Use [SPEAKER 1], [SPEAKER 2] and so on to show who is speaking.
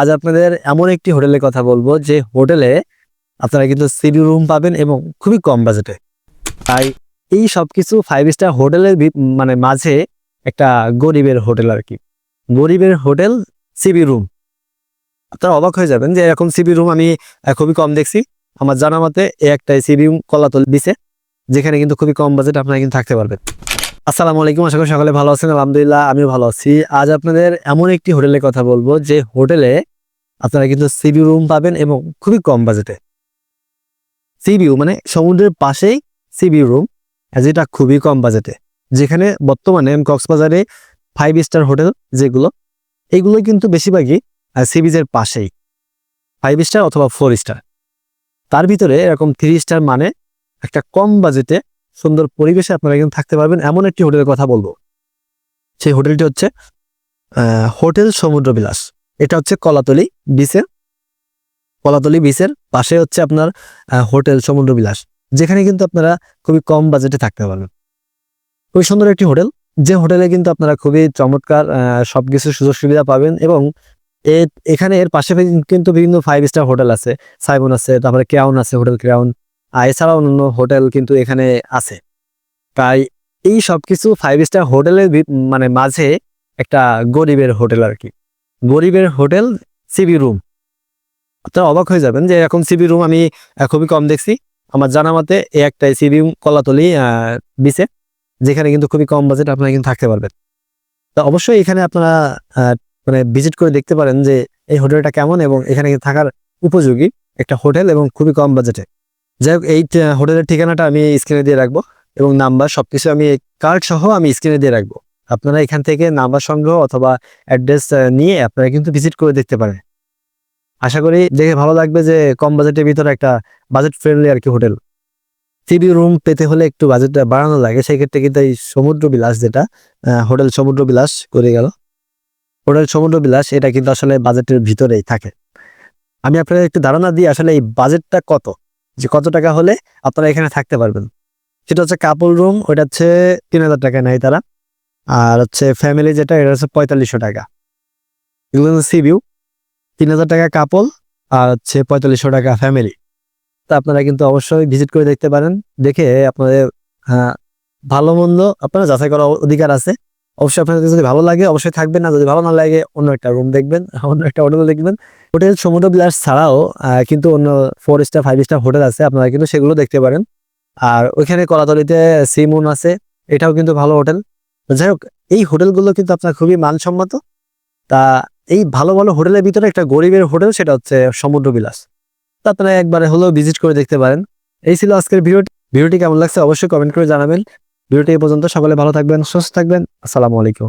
[SPEAKER 1] আজ আপনাদের এমন একটি হোটেলের কথা বলব, যে হোটেলে আপনারা কিন্তু সিডি রুম পাবেন এবং খুবই কম বাজেটে। তাই এই সব কিছু ফাইভ স্টার হোটেলের মানে মাঝে একটা গরিবের হোটেল আর কি। গরিবের হোটেল সিবি রুম। আপনারা অবাক হয়ে যাবেন যে এরকম সিবি রুম আমি খুবই কম দেখছি। আমার জানা মতে এই একটাই সিবি রুম কলাতল দিছে যেখানে কিন্তু খুবই কম বাজেট আপনারা কিন্তু থাকতে পারবেন। আসসালামু আলাইকুম, আশা করি সকালে ভালো আছেন, আলহামদুলিল্লাহ আমিও ভালো আছি। আজ আপনাদের এমন একটি হোটেলের কথা বলব, যে হোটেলে আপনারা কিন্তু সিবি রুম পাবেন এবং খুবই কম বাজেটে সিবিউ মানে সমুদ্রের পাশেই সিবিউ রুম যেটা খুবই কম বাজেটে যেখানে বর্তমানে কক্সবাজারে ফাইভ স্টার হোটেল যেগুলো এইগুলো কিন্তু বেশিরভাগই সিবিজের পাশেই। ফাইভ স্টার অথবা ফোর স্টার তার ভিতরে এরকম থ্রি স্টার মানে একটা কম বাজেটে সুন্দর পরিবেশে আপনারা কিন্তু থাকতে পারবেন। এমন একটি হোটেলের কথা বলব। সেই হোটেলটি হচ্ছে হোটেল সমুদ্র বিলাস এটা হচ্ছে কলাতলি বিচের কলাতলি বিচের পাশে হচ্ছে আপনার হোটেল সমুদ্র বিলাস যেখানে কিন্তু আপনারা খুবই কম বাজেটে থাকতে পারবেন। খুবই সুন্দর একটি হোটেল। যে হোটেলে কিন্তু আপনারা খুবই চমৎকার আহ, সবকিছু সুযোগ সুবিধা পাবেন এবং এখানে এর পাশে কিন্তু বিভিন্ন ফাইভ স্টার হোটেল আছে। সাইবন আছে তারপরে ক্রাউন আছে হোটেল ক্রাউন। এছাড়াও অন্যান্য হোটেল কিন্তু এখানে আছে। তাই এই সব কিছু ফাইভ স্টার হোটেলের মানে মাঝে একটা গরিবের হোটেল আর কি গরিবের হোটেল সিবি রুম আপনারা অবাক হয়ে যাবেন যে এরকম সিবি রুম আমি খুবই কম দেখছি। আমার জানা মতে এই একটাই সিবি রুম কলাতলি বিচে যেখানে কিন্তু খুবই কম বাজেট আপনারা কিন্তু থাকতে পারবেন। তো অবশ্যই এখানে আপনারা মানে ভিজিট করে দেখতে পারেন যে এই হোটেলটা কেমন এবং এখানে থাকার উপযোগী একটা হোটেল এবং খুবই কম বাজেটে যাই হোক, এই হোটেলের ঠিকানাটা আমি স্ক্রিনে দিয়ে রাখব এবং নাম্বার সবকিছু আমি কার্ড সহ আমি স্ক্রিনে দিয়ে রাখব। আপনারা এখান থেকে নাম্বার সংগ্রহ অথবা অ্যাড্রেস নিয়ে আপনারা কিন্তু ভিজিট করে দেখতে পারেন। আশা করি দেখে ভালো লাগবে যে কম বাজেটের ভিতরে একটা বাজেট ফ্রেন্ডলি আর কি হোটেল। সিবি রুম পেতে হলে একটু বাজেটটা বাড়ানো লাগে, সেক্ষেত্রে কিন্তু এই সমুদ্র বিলাস যেটা হোটেল সমুদ্র বিলাস করে গেল। হোটেল সমুদ্র বিলাস, এটা কিন্তু আসলে বাজেটের ভিতরেই থাকে। আমি আপনাদের একটু ধারণা দিই আসলে এই বাজেটটা কত? যে কত টাকা হলে আপনারা এখানে থাকতে পারবেন। সেটা হচ্ছে কাপল রুম ওইটা হচ্ছে তিন হাজার টাকা নেয় তারা। আর হচ্ছে ফ্যামিলি যেটা এটা হচ্ছে পঁয়তাল্লিশশো টাকা। এগুলো সি ভিউ তিন হাজার টাকা কাপল আর হচ্ছে পঁয়তাল্লিশশো টাকা ফ্যামিলি তা আপনারা কিন্তু অবশ্যই ভিজিট করে দেখতে পারেন। দেখে আপনাদের হ্যাঁ, ভালো মন্দ আপনারা যাচাই করার অধিকার আছে। অবশ্যই আপনাদের যদি ভালো লাগে, অবশ্যই থাকবেন না। যদি ভালো না লাগে, অন্য একটা রুম দেখবেন, অন্য একটা হোটেল দেখবেন। হোটেল সমুদ্র বিলাস ছাড়াও কিন্তু অন্য four star five star hotel আছে, আপনারা কিন্তু সেগুলো দেখতে পারেন। আর ওইখানে কলাতলিতে সিমুন আছে, এটাও কিন্তু ভালো হোটেল যাই হোক, এই হোটেলগুলো কিন্তু আপনার খুবই মানসম্মত। তা এই ভালো ভালো হোটেলের ভিতরে একটা গরিবের হোটেল সেটা হচ্ছে সমুদ্র বিলাস। তা আপনারা একবারে হলেও ভিজিট করে দেখতে পারেন। এই ছিল আজকের ভিডিওটি ভিডিওটি কেমন লাগছে অবশ্যই কমেন্ট করে জানাবেন। ভিডিওটি এই পর্যন্ত। সকলে ভালো থাকবেন সুস্থ থাকবেন। আসসালামু আলাইকুম।